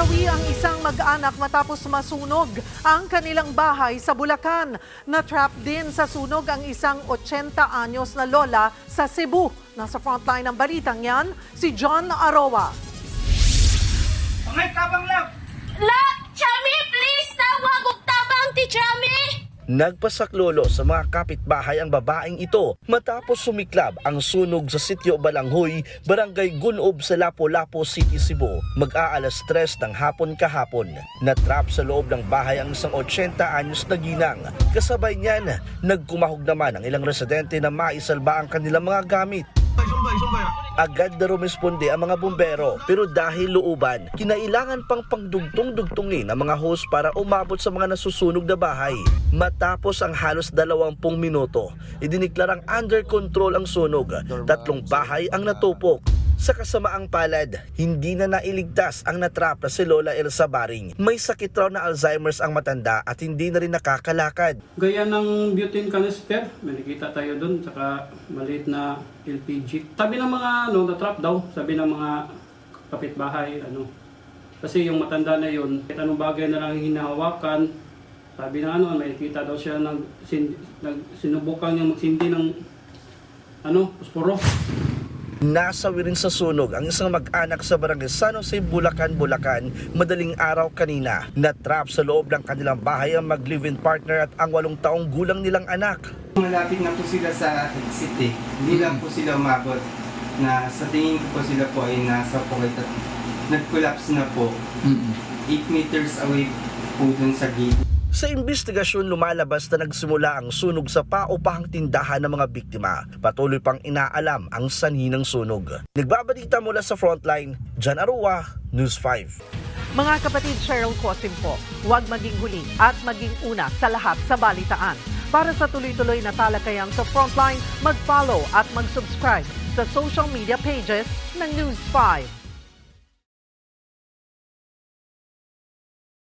Nasawi ang isang mag-anak matapos masunog ang kanilang bahay sa Bulacan. Natrap din sa sunog ang isang 80 anyos na lola sa Cebu. Nasa frontline ng balitang yan, si John Aroa. Pangay tabang lang! La, Chami, Nagpasaklolo sa mga kapitbahay ang babaeng ito matapos sumiklab ang sunog sa sitio Balanghoy, Barangay Gunob sa Lapu-Lapu City, Cebu. Mag-aalas 3 ng hapon kahapon. Natrap sa loob ng bahay ang isang 80 anyos na ginang. Kasabay niyan, nagkumahog naman ang ilang residente na maisalba ang kanilang mga gamit. Agad na rumisponde ang mga bumbero pero dahil looban, kinailangan pang pangdugtong-dugtongin ang mga hose para umabot sa mga nasusunog na bahay. Matapos ang halos 20 minuto, idiniklarang under control ang sunog. Tatlong bahay ang natupok. Sa kasamaang palad, hindi na nailigtas ang natrap na si Lola Elsa Baring. May sakit raw na Alzheimer's ang matanda at hindi na rin nakakalakad. Gaya ng butane canister, may nakita tayo doon, saka maliit na LPG. Sabi ng mga ano, na-trap daw, sabi ng mga kapitbahay, ano, kasi yung matanda na yun, kahit anong bagay na lang hinahawakan, sabi na ano, may kita daw siya nag, sin, nag sinubukan niyang magsindi ng ano, pusporo. Nasawi rin sa sunog ang isang mag-anak sa barangay San Jose, Bulacan, Bulacan madaling araw kanina. Natrap sa loob ng kanilang bahay ang mag-live-in partner at ang walong taong gulang nilang anak. Malapit na po sila sa exit eh. Hindi lang po sila umabot na sa tingin ko po sila po ay nasa pocket at nag-collapse na po. 8 meters away po dun sa gate. Sa investigasyon lumalabas na nagsimula ang sunog sa paupahang tindahan ng mga biktima. Patuloy pang inaalam ang sanhi ng sunog. Nagbabalita mula sa frontline, Jan Arua, News 5. Mga kapatid Cheryl Cosim po, huwag maging huli at maging una sa lahat sa balitaan. Para sa tuloy-tuloy na talakayang sa Frontline, mag-follow at mag-subscribe sa social media pages ng News 5.